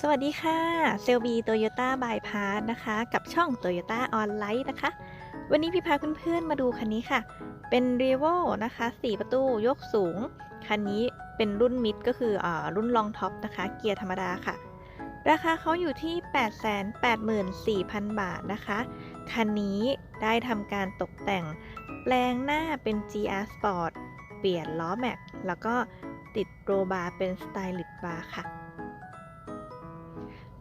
สวัสดีค่ะ เซลบีโตโยต้าบายพาสนะคะ กับช่อง Toyota On l i นะคะ วันนี้พี่พาเพื่อนๆมาดูคันนี้ค่ะ เป็น r e v o นะคะ 4 ประตูยกสูง คันนี้เป็นรุ่นมิดก็คืออารุ่นลองท็อปนะคะ เกียร์ธรรมดาค่ะ ราคาเขาอยู่ที่ 884,000 บาทนะคะ คันนี้ได้ทำการตกแต่งแปลงหน้าเป็น GR Sport เปลี่ยนล้อแม็กแล้วก็ติดโรบาร์เป็นสไตลิ t บาร์ค่ะ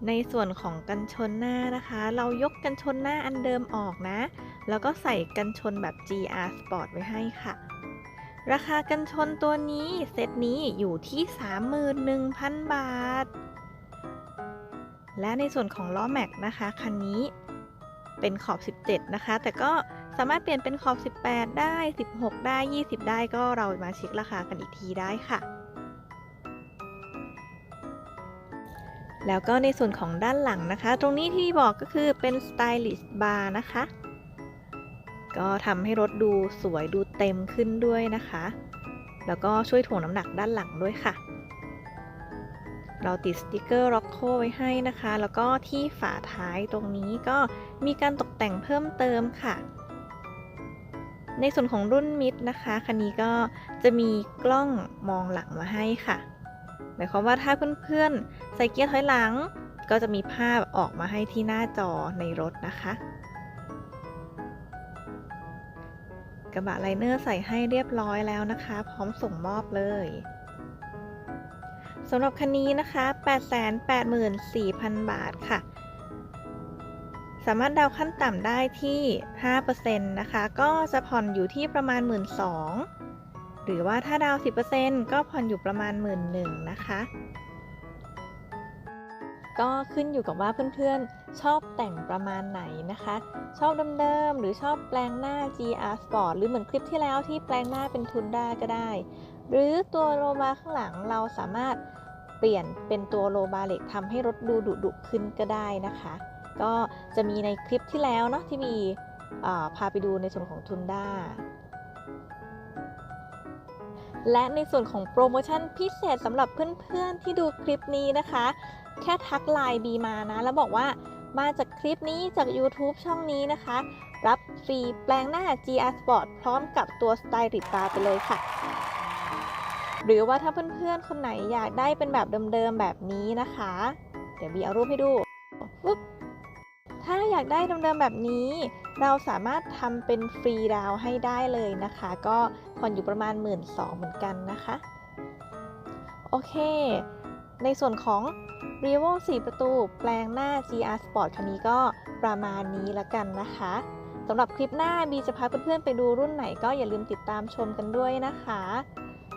ในส่วนของกันชนหน้านะคะ เรายกกันชนหน้าอันเดิมออกนะ แล้วก็ใส่กันชนแบบ GR Sport ไว้ให้ค่ะ ราคากันชนตัวนี้เซตนี้อยู่ที่ 31,000 บาท และในส่วนของล้อแม็กนะคะคันนี้เป็นขอบ 17 นะคะ แต่ก็สามารถเปลี่ยนเป็นขอบ 18 ได้ 16 ได้ 20 ได้ก็เรามาเช็คราคากันอีกทีได้ค่ะ แล้วก็ในส่วนของด้านหลังนะคะ ตรงนี้ที่บอกก็คือเป็น Stylish Bar นะคะ ก็ทำให้รถดูสวยดูเต็มขึ้นด้วยนะคะ แล้วก็ช่วยถ่วงน้ำหนักด้านหลังด้วยค่ะ เราติดสติกเกอร์ Rocco ไว้ให้นะคะ แล้วก็ที่ฝาท้ายตรงนี้ก็มีการตกแต่งเพิ่มเติมค่ะ ในส่วนของรุ่นมิดนะคะ คันนี้ก็จะมีกล้องมองหลังมาให้ค่ะ มายความว่าถ้าเพื่อนๆ ใส่เกียร์ถอยหลัง ก็จะมีภาพออกมาให้ที่หน้าจอในรถนะคะ กระบะไลเนอร์ใส่ให้เรียบร้อยแล้วนะคะ พร้อมส่งมอบเลยสำหรับคันนี้นะคะ 884,000 บาทค่ะ สามารถดาวขั้นต่ำได้ที่ 5%นะคะ ก็จะผ่อนอยู่ที่ประมาณ 12,000 หรือว่าถ้าดาว 10%ก็ผ่อนอยู่ประมาณ 11,000นะคะ ก็ขึ้นอยู่กับว่าเพื่อนๆ ชอบแต่งประมาณไหนนะคะ ชอบเดิมๆ หรือชอบแปลงหน้า GR Sport หรือเหมือนคลิปที่แล้วที่แปลงหน้าเป็นทุนด้าก็ได้ หรือตัวโลบาข้างหลังเราสามารถเปลี่ยนเป็นตัวโลบาเหล็กทำให้รถดูดุดุขึ้นก็ได้นะคะ ก็จะมีในคลิปที่แล้วเนาะที่มีพาไปดูในส่วนของทุนด้า และในส่วนของโปรโมชั่นพิเศษสำหรับเพื่อนๆที่ดูคลิปนี้นะคะ แค่ทักไลน์บีมานะ แล้วบอกว่ามาจากคลิปนี้จาก YouTube ช่องนี้นะคะ รับฟรีแปลงหน้า GR Sport พร้อมกับตัว Stylish Bar ไปเลยค่ะ หรือว่าถ้าเพื่อนๆ คนไหนอยากได้เป็นแบบเดิมๆ แบบนี้นะคะ เดี๋ยวบีเอารูปให้ดูปุ๊บถ้าอยากได้เดิมๆ แบบนี้ เราสามารถทำเป็นฟรีดาวให้ได้เลยนะคะ ก็ผ่อนอยู่ประมาณ 1 2ื่นเหมือนกันนะคะ โอเค ในส่วนของ r e v o 4 ประตู แปลงหน้า GR Sport คันนี้ก็ประมาณนี้ละกันนะคะสำหรับคลิปหน้าบีจะพาเพื่อนๆไปดูรุ่นไหนก็อย่าลืมติดตามชมกันด้วยนะคะ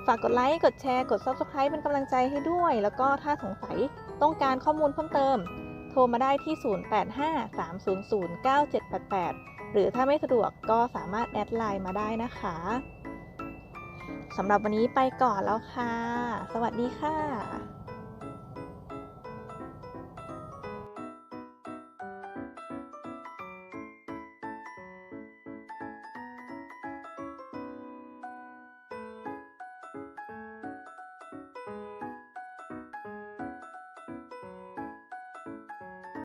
ฝากกดไลค์ กดแชร์ กด Subscribe เป็นกำลังใจให้ด้วย แล้วก็ถ้าสงสัยต้องการข้อมูลเพิ่มเติม โทรมาได้ที่ 0853009788 หรือถ้าไม่สะดวกก็สามารถแอดไลน์มาได้นะคะสำหรับวันนี้ไปก่อนแล้วค่ะ สวัสดีค่ะ